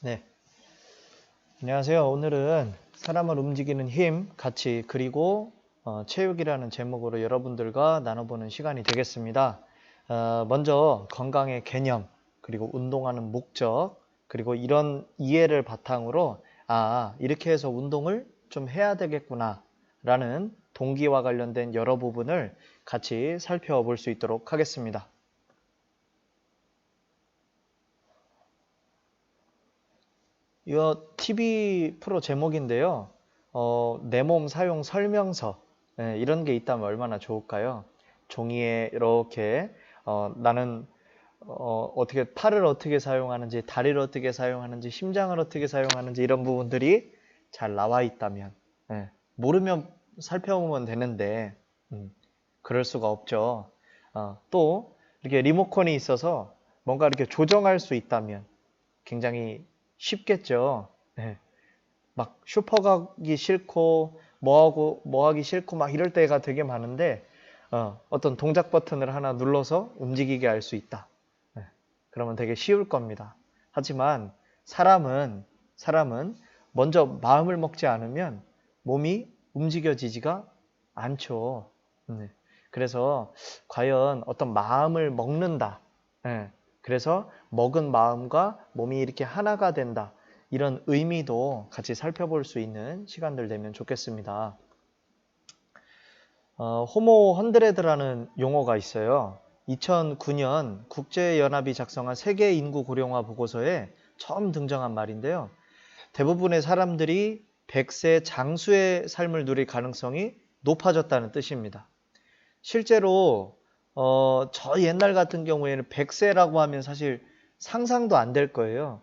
네. 안녕하세요. 오늘은 사람을 움직이는 힘, 가치, 그리고 어, 체육이라는 제목으로 여러분들과 나눠보는 시간이 되겠습니다. 어, 먼저 건강의 개념, 그리고 운동하는 목적, 그리고 이런 이해를 바탕으로 아, 이렇게 해서 운동을 좀 해야 되겠구나 라는 동기와 관련된 여러 부분을 같이 살펴볼 수 있도록 하겠습니다. 이거 TV 프로 제목인데요. 어, 내 몸 사용 설명서 예, 이런 게 있다면 얼마나 좋을까요? 종이에 이렇게 어, 나는 어, 어떻게 팔을 어떻게 사용하는지 다리를 어떻게 사용하는지 심장을 어떻게 사용하는지 이런 부분들이 잘 나와 있다면 예, 모르면 살펴보면 되는데 음, 그럴 수가 없죠. 어, 또 이렇게 리모컨이 있어서 뭔가 이렇게 조정할 수 있다면 굉장히 쉽겠죠. 예. 막 슈퍼 가기 싫고 뭐하고 뭐하기 싫고 막 이럴 때가 되게 많은데 어, 어떤 동작 버튼을 하나 눌러서 움직이게 할 수 있다. 예. 그러면 되게 쉬울 겁니다. 하지만 사람은 사람은 먼저 마음을 먹지 않으면 몸이 움직여지지가 않죠. 네. 그래서 과연 어떤 마음을 먹는다. 예. 그래서 먹은 마음과 몸이 이렇게 하나가 된다. 이런 의미도 같이 살펴볼 수 있는 시간들 되면 좋겠습니다. 어, 호모 헌드레드라는 용어가 있어요. 2009년 국제연합이 작성한 세계 인구 고령화 보고서에 처음 등장한 말인데요. 대부분의 사람들이 100세 장수의 삶을 누릴 가능성이 높아졌다는 뜻입니다. 실제로 어, 저 옛날 같은 경우에는 100세라고 하면 사실 상상도 안 될 거예요.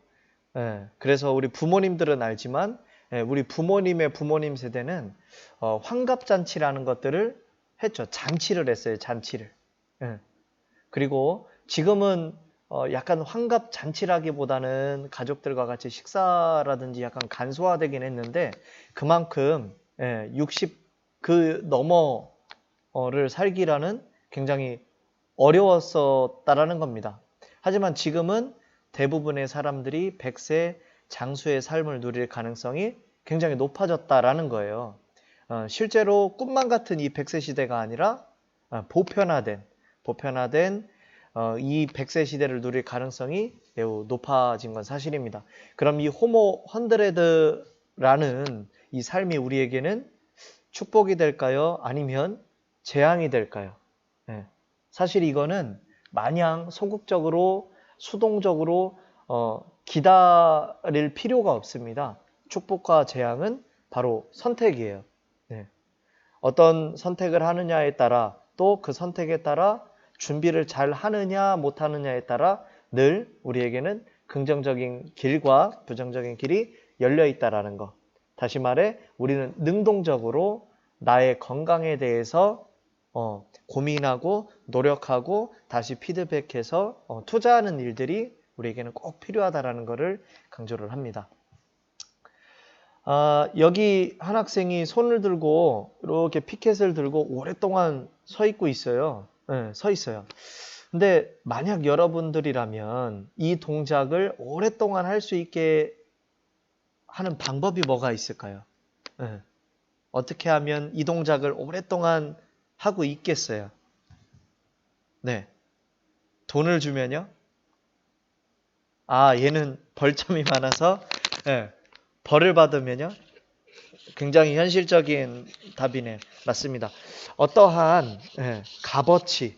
예, 그래서 우리 부모님들은 알지만 예, 우리 부모님의 부모님 세대는 어, 환갑잔치라는 것들을 했죠. 잔치를 했어요. 잔치를. 예. 그리고 지금은 어, 약간 환갑 잔치라기보다는 가족들과 같이 식사라든지 약간 간소화되긴 했는데 그만큼 예, 60 그 넘어를 살기라는 굉장히 어려웠었다라는 겁니다. 하지만 지금은 대부분의 사람들이 100세 장수의 삶을 누릴 가능성이 굉장히 높아졌다라는 거예요. 어, 실제로 꿈만 같은 이 100세 시대가 아니라 어, 보편화된 보편화된 어, 이 100세 시대를 누릴 가능성이 매우 높아진 건 사실입니다. 그럼 이 호모 헌드레드라는 이 삶이 우리에게는 축복이 될까요? 아니면 재앙이 될까요? 네. 사실 이거는 마냥 소극적으로 수동적으로 어, 기다릴 필요가 없습니다. 축복과 재앙은 바로 선택이에요. 네. 어떤 선택을 하느냐에 따라 또 그 선택에 따라 준비를 잘 하느냐 못 하느냐에 따라 늘 우리에게는 긍정적인 길과 부정적인 길이 열려 있다라는 것. 다시 말해 우리는 능동적으로 나의 건강에 대해서 어, 고민하고 노력하고 다시 피드백해서 어, 투자하는 일들이 우리에게는 꼭 필요하다라는 것을 강조를 합니다. 아, 여기 한 학생이 손을 들고 이렇게 피켓을 들고 오랫동안 서 있고 있어요. 네, 서 있어요. 근데 만약 여러분들이라면 이 동작을 오랫동안 할 수 있게 하는 방법이 뭐가 있을까요? 네. 어떻게 하면 이 동작을 오랫동안 하고 있겠어요? 네. 돈을 주면요? 아, 얘는 벌점이 많아서 네. 벌을 받으면요? 굉장히 현실적인 답이네. 맞습니다. 어떠한 네. 값어치,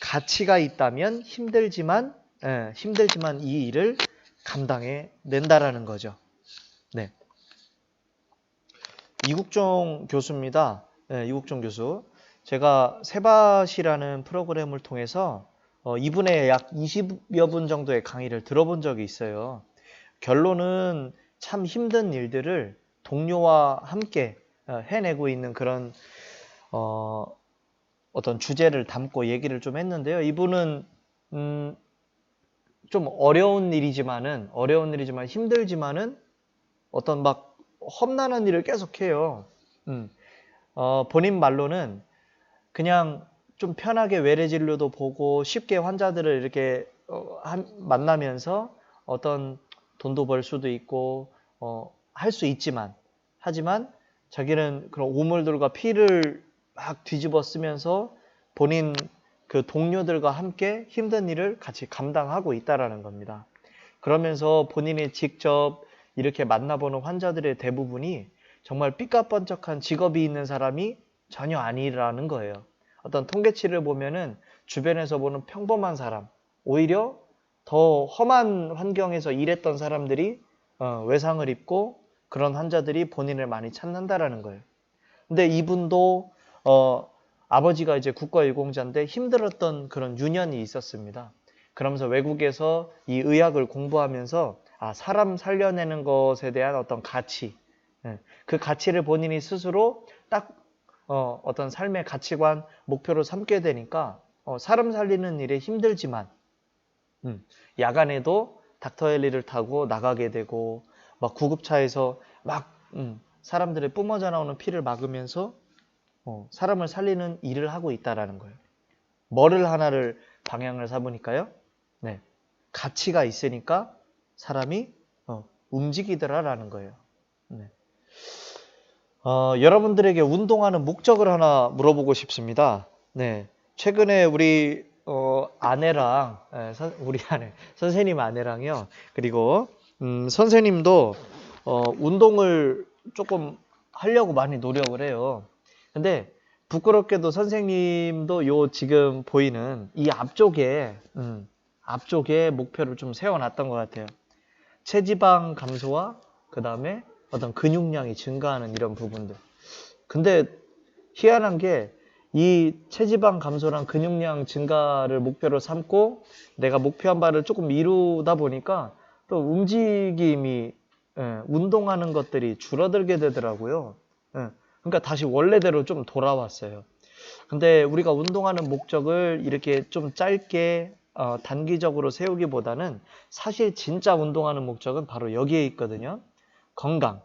가치가 있다면 힘들지만 네. 힘들지만 이 일을 감당해 낸다라는 거죠. 네. 이국종 교수입니다. 네, 이국종 교수. 제가 세밭이라는 프로그램을 통해서 어, 이분의 약 20여 분 정도의 강의를 들어본 적이 있어요. 결론은 참 힘든 일들을 동료와 함께 어, 해내고 있는 그런 어, 어떤 주제를 담고 얘기를 좀 했는데요. 이분은 음, 좀 어려운 일이지만은 어려운 일이지만 힘들지만은 어떤 막 험난한 일을 계속해요. 음, 어, 본인 말로는 그냥 좀 편하게 외래 진료도 보고 쉽게 환자들을 이렇게 어, 한, 만나면서 어떤 돈도 벌 수도 있고 어, 할 수 있지만 하지만 자기는 그런 오물들과 피를 막 뒤집어 쓰면서 본인 그 동료들과 함께 힘든 일을 같이 감당하고 있다라는 겁니다. 그러면서 본인이 직접 이렇게 만나보는 환자들의 대부분이 정말 삐까뻔쩍한 직업이 있는 사람이 전혀 아니라는 거예요. 어떤 통계치를 보면은 주변에서 보는 평범한 사람, 오히려 더 험한 환경에서 일했던 사람들이 어, 외상을 입고 그런 환자들이 본인을 많이 찾는다라는 거예요. 근데 이분도 어, 아버지가 이제 국가유공자인데 힘들었던 그런 유년이 있었습니다. 그러면서 외국에서 이 의학을 공부하면서 아, 사람 살려내는 것에 대한 어떤 가치, 예, 그 가치를 본인이 스스로 딱 어, 어떤 삶의 가치관, 목표로 삼게 되니까 어, 사람 살리는 일에 힘들지만 음, 야간에도 닥터 헬리를 타고 나가게 되고 막 구급차에서 막 음, 사람들의 뿜어져 나오는 피를 막으면서 어, 사람을 살리는 일을 하고 있다라는 거예요. 뭐를 하나를 방향을 삼으니까요. 네, 가치가 있으니까 사람이 어, 움직이더라라는 거예요. 네. 어, 여러분들에게 운동하는 목적을 하나 물어보고 싶습니다. 네, 최근에 우리 어, 아내랑 에, 선- 우리 아내 선생님 아내랑요. 그리고 음, 선생님도 어, 운동을 조금 하려고 많이 노력을 해요. 근데 부끄럽게도 선생님도 요 지금 보이는 이 앞쪽에 음, 앞쪽에 목표를 좀 세워놨던 것 같아요. 체지방 감소와 그 다음에 어떤 근육량이 증가하는 이런 부분들. 근데 희한한 게 이 체지방 감소랑 근육량 증가를 목표로 삼고 내가 목표한 바를 조금 이루다 보니까 또 움직임이 예, 운동하는 것들이 줄어들게 되더라고요. 예, 그러니까 다시 원래대로 좀 돌아왔어요. 근데 우리가 운동하는 목적을 이렇게 좀 짧게 어, 단기적으로 세우기보다는 사실 진짜 운동하는 목적은 바로 여기에 있거든요. 건강.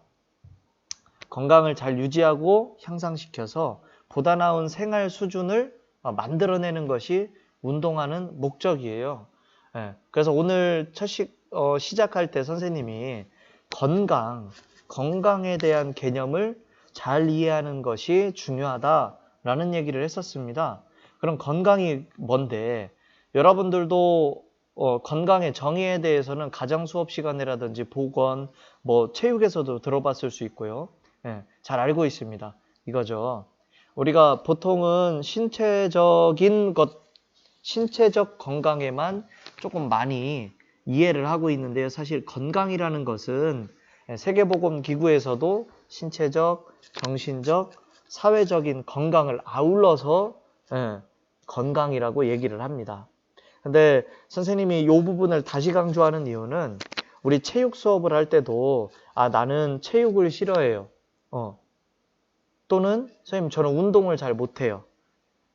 건강을 잘 유지하고 향상시켜서 보다 나은 생활 수준을 어, 만들어내는 것이 운동하는 목적이에요. 예, 그래서 오늘 첫 시, 어, 시작할 때 선생님이 건강, 건강에 대한 개념을 잘 이해하는 것이 중요하다라는 얘기를 했었습니다. 그럼 건강이 뭔데? 여러분들도 어, 건강의 정의에 대해서는 가정 수업 시간이라든지 보건, 뭐 체육에서도 들어봤을 수 있고요. 예, 잘 알고 있습니다. 이거죠. 우리가 보통은 신체적인 것, 신체적 건강에만 조금 많이 이해를 하고 있는데요. 사실 건강이라는 것은 세계보건기구에서도 신체적, 정신적, 사회적인 건강을 아울러서 예, 건강이라고 얘기를 합니다. 근데 선생님이 이 부분을 다시 강조하는 이유는 우리 체육 수업을 할 때도 아 나는 체육을 싫어해요. 어. 또는 선생님 저는 운동을 잘 못해요.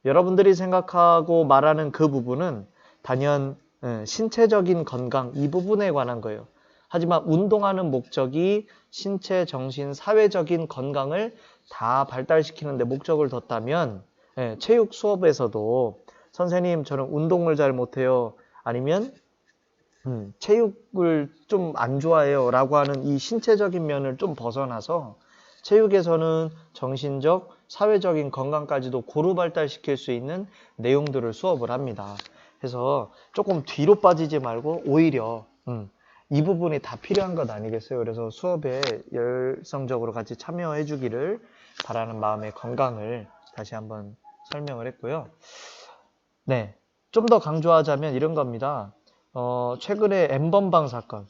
여러분들이 생각하고 말하는 그 부분은 단연 예, 신체적인 건강 이 부분에 관한 거예요. 하지만 운동하는 목적이 신체, 정신, 사회적인 건강을 다 발달시키는데 목적을 뒀다면 예, 체육 수업에서도 선생님 저는 운동을 잘 못해요. 아니면 음, 체육을 좀 안 좋아해요. 라고 하는 이 신체적인 면을 좀 벗어나서 체육에서는 정신적, 사회적인 건강까지도 고루 발달시킬 수 있는 내용들을 수업을 합니다. 그래서 조금 뒤로 빠지지 말고 오히려 음, 이 부분이 다 필요한 것 아니겠어요? 그래서 수업에 열성적으로 같이 참여해 주기를 바라는 마음의 건강을 다시 한번 설명을 했고요. 네. 좀 더 강조하자면 이런 겁니다. 어, 최근에 엠번방 사건,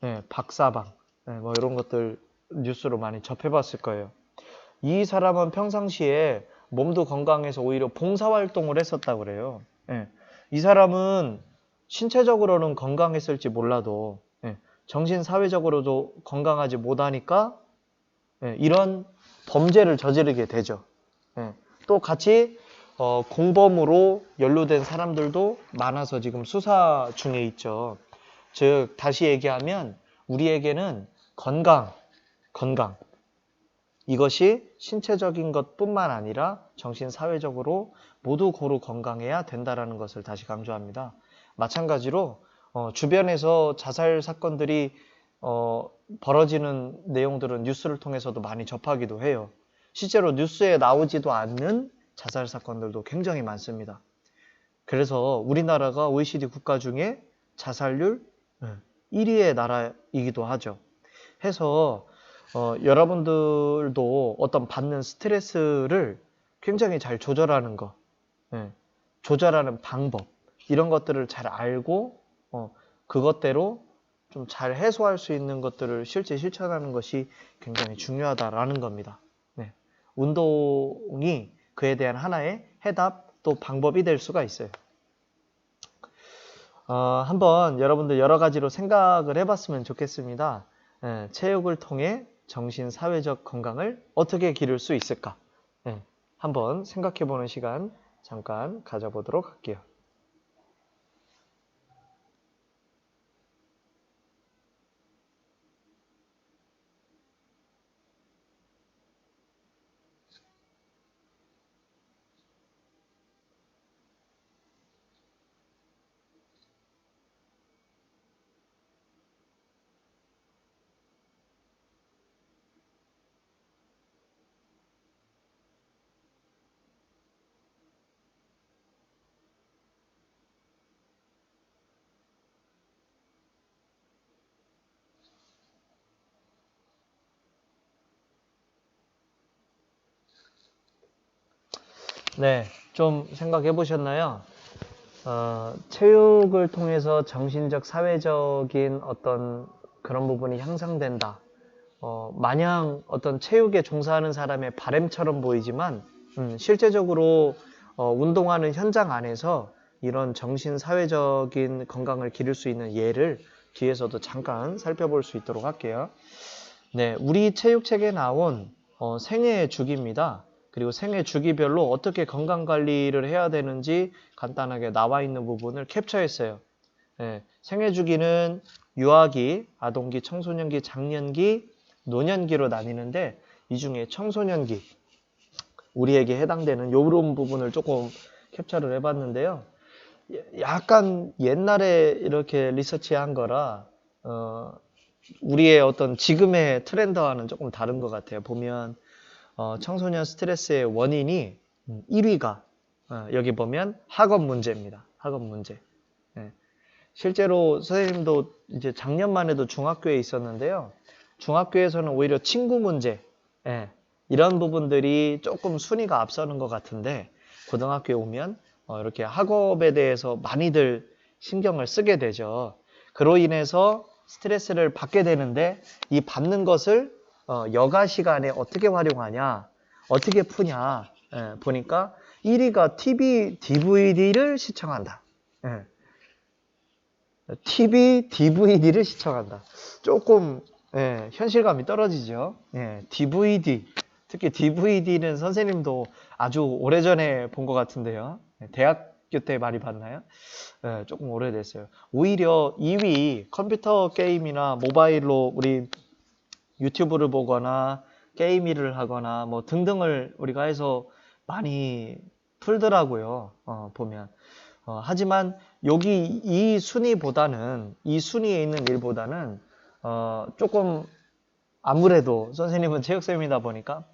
네, 박사방, 네, 뭐 이런 것들 뉴스로 많이 접해봤을 거예요. 이 사람은 평상시에 몸도 건강해서 오히려 봉사활동을 했었다고 그래요. 예. 이 사람은 신체적으로는 건강했을지 몰라도 예, 정신 사회적으로도 건강하지 못하니까 예, 이런 범죄를 저지르게 되죠. 예. 또 같이 어, 공범으로 연루된 사람들도 많아서 지금 수사 중에 있죠. 즉 다시 얘기하면 우리에게는 건강, 건강 이것이 신체적인 것 뿐만 아니라 정신 사회적으로 모두 고루 건강해야 된다라는 것을 다시 강조합니다. 마찬가지로 어, 주변에서 자살 사건들이 어, 벌어지는 내용들은 뉴스를 통해서도 많이 접하기도 해요. 실제로 뉴스에 나오지도 않는 자살 사건들도 굉장히 많습니다. 그래서 우리나라가 OECD 국가 중에 자살률 1위의 나라이기도 하죠. 해서 어, 여러분들도 어떤 받는 스트레스를 굉장히 잘 조절하는 것, 예, 조절하는 방법 이런 것들을 잘 알고 어, 그것대로 좀 잘 해소할 수 있는 것들을 실제 실천하는 것이 굉장히 중요하다라는 겁니다. 네. 운동이 그에 대한 하나의 해답 또 방법이 될 수가 있어요. 어, 한번 여러분들 여러 가지로 생각을 해봤으면 좋겠습니다. 예, 체육을 통해 정신 사회적 건강을 어떻게 기를 수 있을까? 예, 한번 생각해보는 시간 잠깐 가져보도록 할게요. 네, 좀 생각해 보셨나요? 어, 체육을 통해서 정신적, 사회적인 어떤 그런 부분이 향상된다. 어, 마냥 어떤 체육에 종사하는 사람의 바램처럼 보이지만, 음, 실제적으로 어, 운동하는 현장 안에서 이런 정신, 사회적인 건강을 기를 수 있는 예를 뒤에서도 잠깐 살펴볼 수 있도록 할게요. 네, 우리 체육책에 나온 어, 생애 주기입니다. 그리고 생애 주기별로 어떻게 건강 관리를 해야 되는지 간단하게 나와 있는 부분을 캡처했어요. 예, 생애 주기는 유아기, 아동기, 청소년기, 장년기, 노년기로 나뉘는데 이 중에 청소년기 우리에게 해당되는 요런 부분을 조금 캡처를 해봤는데요. 약간 옛날에 이렇게 리서치한 거라 어, 우리의 어떤 지금의 트렌드와는 조금 다른 것 같아요. 보면 어, 청소년 스트레스의 원인이 1위가 어, 여기 보면 학업 문제입니다. 학업 문제. 예. 실제로 선생님도 이제 작년만 해도 중학교에 있었는데요. 중학교에서는 오히려 친구 문제, 예. 이런 부분들이 조금 순위가 앞서는 것 같은데 고등학교에 오면 어, 이렇게 학업에 대해서 많이들 신경을 쓰게 되죠. 그로 인해서 스트레스를 받게 되는데 이 받는 것을 어, 여가 시간에 어떻게 활용하냐, 어떻게 푸냐 예, 보니까 1위가 TV, DVD를 시청한다. 예. TV, DVD를 시청한다. 조금 예, 현실감이 떨어지죠. 예, DVD, 특히 DVD는 선생님도 아주 오래전에 본 것 같은데요. 예, 대학교 때 많이 봤나요? 예, 조금 오래됐어요. 오히려 2위 컴퓨터 게임이나 모바일로 우리 유튜브를 보거나 게임 일을 하거나 뭐 등등을 우리가 해서 많이 풀더라고요. 어, 보면. 어, 하지만 여기 이 순위보다는 이 순위에 있는 일보다는 어, 조금 아무래도 선생님은 체육쌤이다 보니까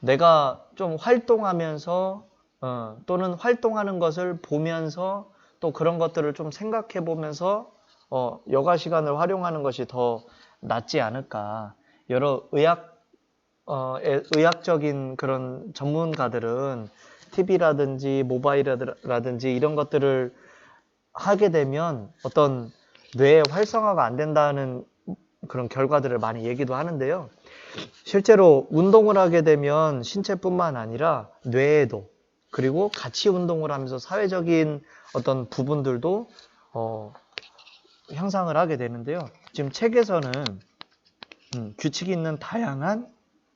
내가 좀 활동하면서 어, 또는 활동하는 것을 보면서 또 그런 것들을 좀 생각해 보면서 어, 여가 시간을 활용하는 것이 더 낫지 않을까. 여러 의학 어, 의학적인 그런 전문가들은 TV라든지 모바일이라든지 이런 것들을 하게 되면 어떤 뇌 활성화가 안 된다는 그런 결과들을 많이 얘기도 하는데요. 실제로 운동을 하게 되면 신체뿐만 아니라 뇌에도 그리고 같이 운동을 하면서 사회적인 어떤 부분들도 어, 향상을 하게 되는데요. 지금 책에서는 음, 규칙이 있는 다양한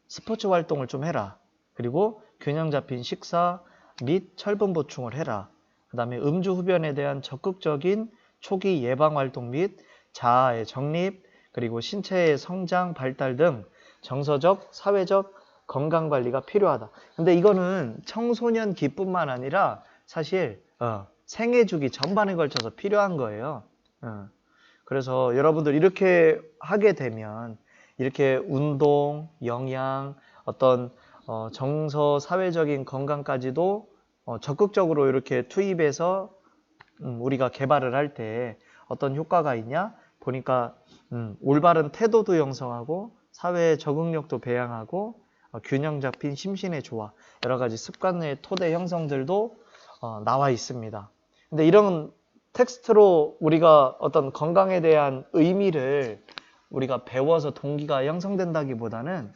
스포츠 활동을 좀 해라. 그리고 균형 잡힌 식사 및 철분 보충을 해라. 그 다음에 음주 흡연에 대한 적극적인 초기 예방 활동 및 자아의 정립, 그리고 신체의 성장, 발달 등 정서적, 사회적 건강 관리가 필요하다. 근데 이거는 청소년 기뿐만 아니라 사실 어, 생애 주기 전반에 걸쳐서 필요한 거예요. 어. 그래서 여러분들 이렇게 하게 되면 이렇게 운동, 영양, 어떤 어, 정서, 사회적인 건강까지도 어, 적극적으로 이렇게 투입해서 음, 우리가 개발을 할 때 어떤 효과가 있냐? 보니까 음, 올바른 태도도 형성하고 사회 적응력도 배양하고 어, 균형 잡힌 심신의 조화 여러 가지 습관의 토대 형성들도 어, 나와 있습니다. 근데 이런 텍스트로 우리가 어떤 건강에 대한 의미를 우리가 배워서 동기가 형성된다기보다는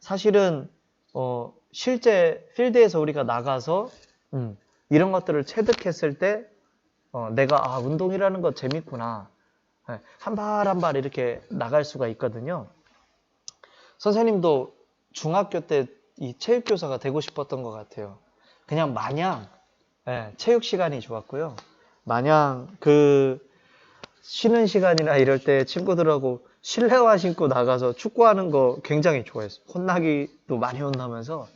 사실은 어, 실제 필드에서 우리가 나가서 음, 이런 것들을 체득했을 때 어, 내가 아 운동이라는 거 재밌구나 네, 한발 한 발 이렇게 나갈 수가 있거든요. 선생님도 중학교 때 이 체육교사가 되고 싶었던 것 같아요. 그냥 마냥 예, 체육 시간이 좋았고요. 마냥 그 쉬는 시간이나 이럴 때 친구들하고 실내화 신고 나가서 축구하는 거 굉장히 좋아했어요. 혼나기도 많이 혼나면서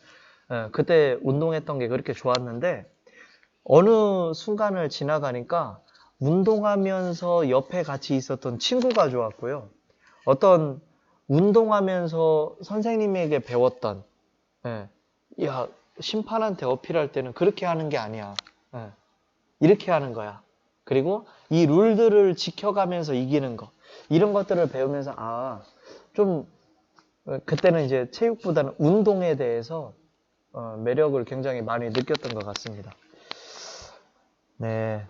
예, 그때 운동했던 게 그렇게 좋았는데 어느 순간을 지나가니까 운동하면서 옆에 같이 있었던 친구가 좋았고요. 어떤 운동하면서 선생님에게 배웠던 예, 야 심판한테 어필할 때는 그렇게 하는 게 아니야. 예, 이렇게 하는 거야. 그리고 이 룰들을 지켜가면서 이기는 거 이런 것들을 배우면서 아좀 어, 그때는 이제 체육보다는 운동에 대해서 어, 매력을 굉장히 많이 느꼈던 것 같습니다. 네.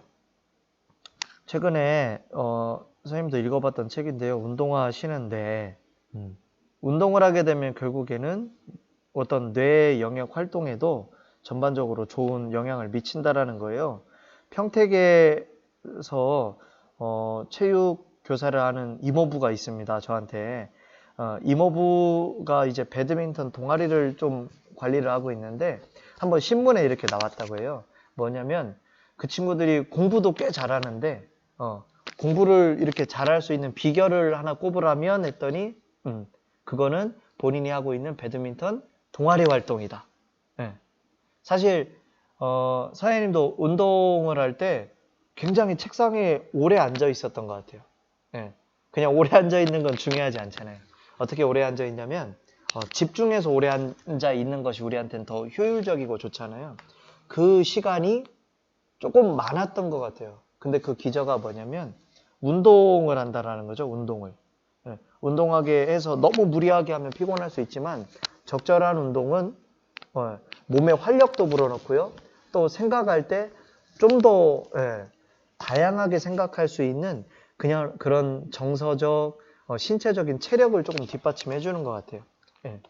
최근에 어, 선생님도 읽어봤던 책인데요. 운동하시는데 음, 운동을 하게 되면 결국에는 어떤 뇌 영역 활동에도 전반적으로 좋은 영향을 미친다라는 거예요. 평택에서 어, 체육 교사를 하는 이모부가 있습니다. 저한테 어, 이모부가 이제 배드민턴 동아리를 좀 관리를 하고 있는데 한번 신문에 이렇게 나왔다고 해요. 뭐냐면 그 친구들이 공부도 꽤 잘하는데 어, 공부를 이렇게 잘할 수 있는 비결을 하나 꼽으라면 했더니 음, 그거는 본인이 하고 있는 배드민턴 동아리 활동이다. 예. 사실 어, 사장님도 운동을 할 때 굉장히 책상에 오래 앉아 있었던 것 같아요. 예. 그냥 오래 앉아 있는 건 중요하지 않잖아요. 어떻게 오래 앉아 있냐면 어, 집중해서 오래 앉아 있는 것이 우리한테는 더 효율적이고 좋잖아요. 그 시간이 조금 많았던 것 같아요. 근데 그 기저가 뭐냐면 운동을 한다라는 거죠. 운동을. 예, 운동하게 해서 너무 무리하게 하면 피곤할 수 있지만 적절한 운동은 어, 몸에 활력도 불어넣고요. 또 생각할 때 좀더 예, 다양하게 생각할 수 있는 그냥 그런 정서적, 어, 신체적인 체력을 조금 뒷받침해 주는 것 같아요. 예.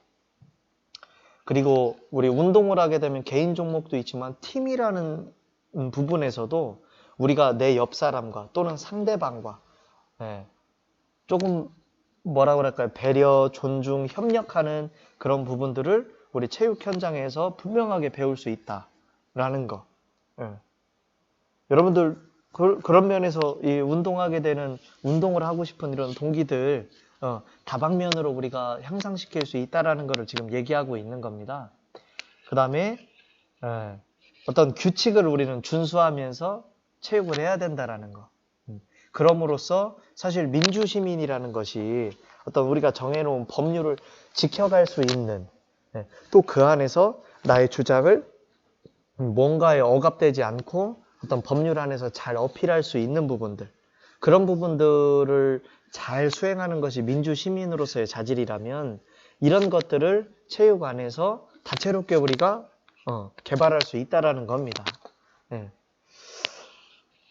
그리고 우리 운동을 하게 되면 개인 종목도 있지만 팀이라는 부분에서도 우리가 내 옆 사람과 또는 상대방과 예, 조금 뭐라 그럴까요? 배려, 존중, 협력하는 그런 부분들을 우리 체육 현장에서 분명하게 배울 수 있다라는 거. 예. 여러분들 그, 런 면에서 이 운동하게 되는 운동을 하고 싶은 이런 동기들 어, 다방면으로 우리가 향상시킬 수 있다라는 것을 지금 얘기하고 있는 겁니다. 그 다음에 예, 어떤 규칙을 우리는 준수하면서 체육을 해야 된다라는 거. 음, 그럼으로써 사실 민주시민이라는 것이 어떤 우리가 정해놓은 법률을 지켜갈 수 있는 예, 또그 안에서 나의 주장을 뭔가에 억압되지 않고 어떤 법률 안에서 잘 어필할 수 있는 부분들 그런 부분들을 잘 수행하는 것이 민주 시민으로서의 자질이라면 이런 것들을 체육 안에서 다채롭게 우리가 어, 개발할 수 있다라는 겁니다. 예.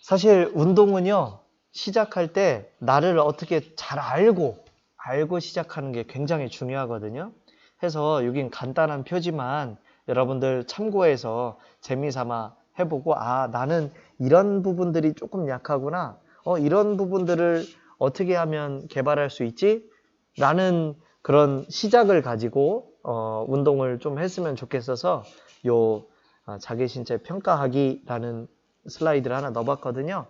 사실 운동은요 시작할 때 나를 어떻게 잘 알고 알고 시작하는 게 굉장히 중요하거든요. 해서 여긴 간단한 표지만 여러분들 참고해서 재미삼아 해보고 아 나는 이런 부분들이 조금 약하구나. 어 이런 부분들을 어떻게 하면 개발할 수 있지? 라는 그런 시작을 가지고 어 운동을 좀 했으면 좋겠어서 요 아, 자기 신체 평가하기라는 슬라이드를 하나 넣어봤거든요.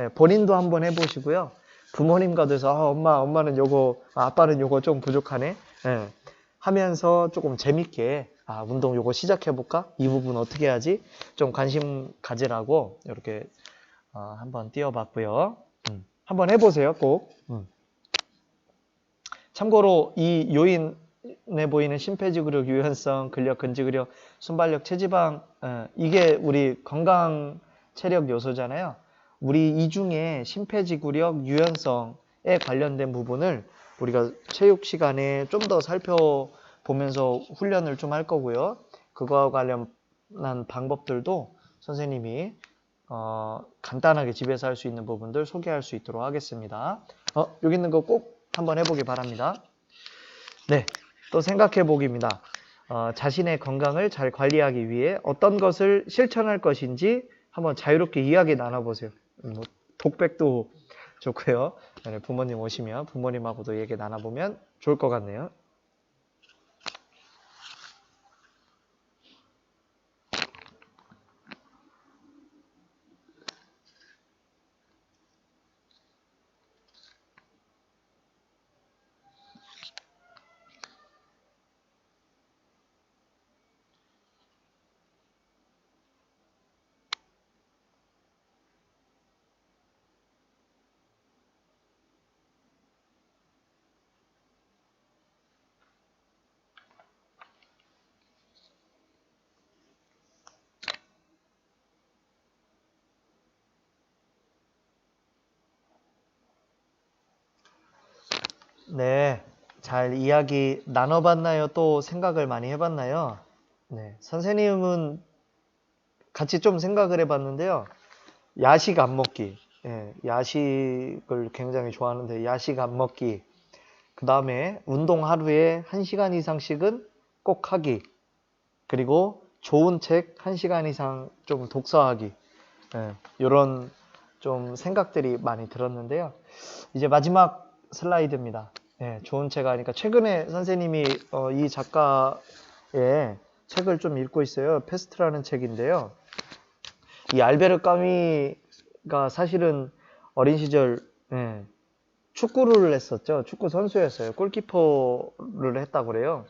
예, 본인도 한번 해보시고요. 부모님과 돼서 아, 엄마 엄마는 요거 아, 아빠는 요거 좀 부족하네. 예, 하면서 조금 재밌게 아, 운동 요거 시작해볼까? 이 부분 어떻게 해야지? 좀 관심 가지라고 이렇게 어, 한번 띄워봤고요. 음. 한번 해보세요, 꼭. 음. 참고로 이 요인에 보이는 심폐지구력, 유연성, 근력, 근지구력, 순발력, 체지방 어, 이게 우리 건강 체력 요소잖아요. 우리 이 중에 심폐지구력, 유연성에 관련된 부분을 우리가 체육 시간에 좀 더 살펴 보면서 훈련을 좀 할 거고요. 그거와 관련한 방법들도 선생님이 어, 간단하게 집에서 할 수 있는 부분들 소개할 수 있도록 하겠습니다. 어, 여기 있는 거 꼭 한번 해보기 바랍니다. 네, 또 생각해 보기입니다. 어, 자신의 건강을 잘 관리하기 위해 어떤 것을 실천할 것인지 한번 자유롭게 이야기 나눠보세요. 음, 뭐, 독백도 좋고요. 네, 부모님 오시면 부모님하고도 얘기 나눠보면 좋을 것 같네요. 네, 잘 이야기 나눠봤나요? 또 생각을 많이 해봤나요? 네, 선생님은 같이 좀 생각을 해봤는데요. 야식 안 먹기. 예, 야식을 굉장히 좋아하는데 야식 안 먹기. 그 다음에 운동 하루에 1시간 이상씩은 꼭 하기. 그리고 좋은 책 1시간 이상 좀 독서하기. 예, 이런 좀 생각들이 많이 들었는데요. 이제 마지막 슬라이드입니다. 예, 좋은 책 하니까 최근에 선생님이 어, 이 작가의 책을 좀 읽고 있어요. 페스트라는 책인데요. 이 알베르 까미가 사실은 어린 시절 예, 축구를 했었죠. 축구 선수였어요. 골키퍼를 했다고 그래요.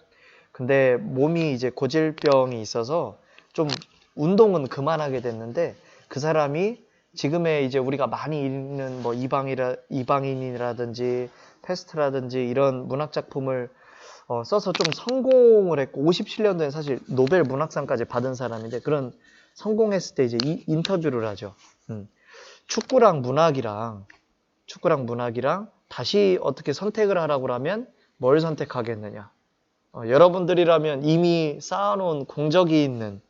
근데 몸이 이제 고질병이 있어서 좀 운동은 그만하게 됐는데 그 사람이 지금의 이제 우리가 많이 읽는 뭐 이방이라 이방인이라든지 패스트라든지 이런 문학 작품을 어, 써서 좀 성공을 했고 57년도에 사실 노벨 문학상까지 받은 사람인데 그런 성공했을 때 이제 이, 인터뷰를 하죠. 음. 축구랑 문학이랑 축구랑 문학이랑 다시 어떻게 선택을 하라고 하면 뭘 선택하겠느냐? 어, 여러분들이라면 이미 쌓아놓은 공적이 있는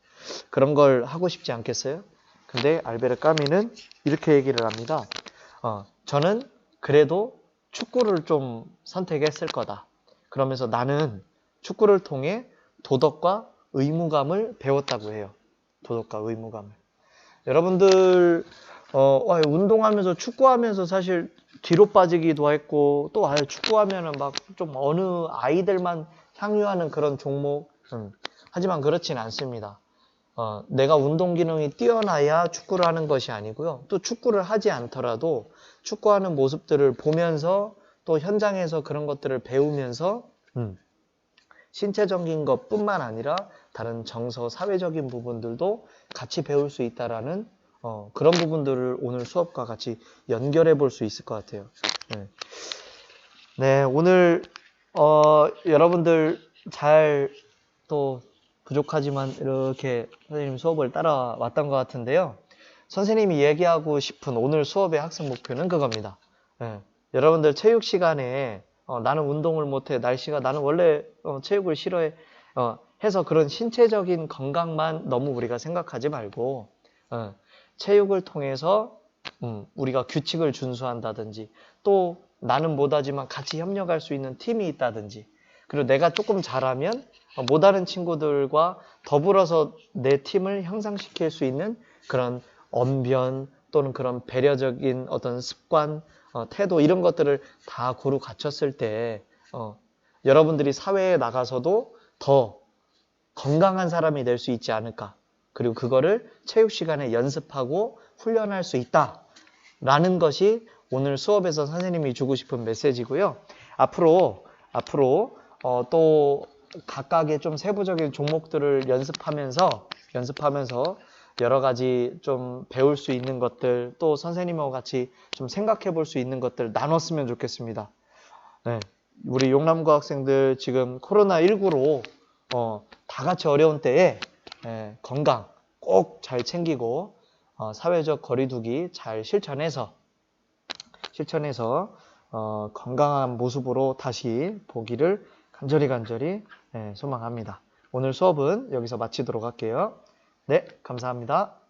그런 걸 하고 싶지 않겠어요? 근데 알베르 까미는 이렇게 얘기를 합니다. 어, 저는 그래도 축구를 좀 선택했을 거다. 그러면서 나는 축구를 통해 도덕과 의무감을 배웠다고 해요. 도덕과 의무감을. 여러분들 어, 와, 운동하면서 축구하면서 사실 뒤로 빠지기도 했고 또 아예 축구하면은 막 좀 어느 아이들만 향유하는 그런 종목. 음. 하지만 그렇진 않습니다. 어, 내가 운동 기능이 뛰어나야 축구를 하는 것이 아니고요. 또 축구를 하지 않더라도 축구하는 모습들을 보면서 또 현장에서 그런 것들을 배우면서 음, 신체적인 것뿐만 아니라 다른 정서, 사회적인 부분들도 같이 배울 수 있다라는 어, 그런 부분들을 오늘 수업과 같이 연결해 볼 수 있을 것 같아요. 네, 네 오늘 어, 여러분들 잘또 부족하지만 이렇게 선생님 수업을 따라왔던 것 같은데요. 선생님이 얘기하고 싶은 오늘 수업의 학습 목표는 그겁니다. 네, 여러분들 체육 시간에 어, 나는 운동을 못해 날씨가 나는 원래 어, 체육을 싫어해 어, 해서 그런 신체적인 건강만 너무 우리가 생각하지 말고 어, 체육을 통해서 음, 우리가 규칙을 준수한다든지 또 나는 못하지만 같이 협력할 수 있는 팀이 있다든지 그리고 내가 조금 잘하면 어, 못하는 친구들과 더불어서 내 팀을 향상시킬 수 있는 그런 언변 또는 그런 배려적인 어떤 습관, 어, 태도 이런 것들을 다 고루 갖췄을 때 어, 여러분들이 사회에 나가서도 더 건강한 사람이 될 수 있지 않을까. 그리고 그거를 체육 시간에 연습하고 훈련할 수 있다. 라는 것이 오늘 수업에서 선생님이 주고 싶은 메시지고요. 앞으로 앞으로 어, 또 각각의 좀 세부적인 종목들을 연습하면서 연습하면서 여러 가지 좀 배울 수 있는 것들 또 선생님하고 같이 좀 생각해 볼 수 있는 것들 나눴으면 좋겠습니다. 네. 우리 용남고 학생들 지금 코로나19로 어, 다 같이 어려운 때에 예, 건강 꼭 잘 챙기고 어, 사회적 거리두기 잘 실천해서 실천해서 어, 건강한 모습으로 다시 보기를 간절히 간절히 예, 소망합니다. 오늘 수업은 여기서 마치도록 할게요. 네, 감사합니다.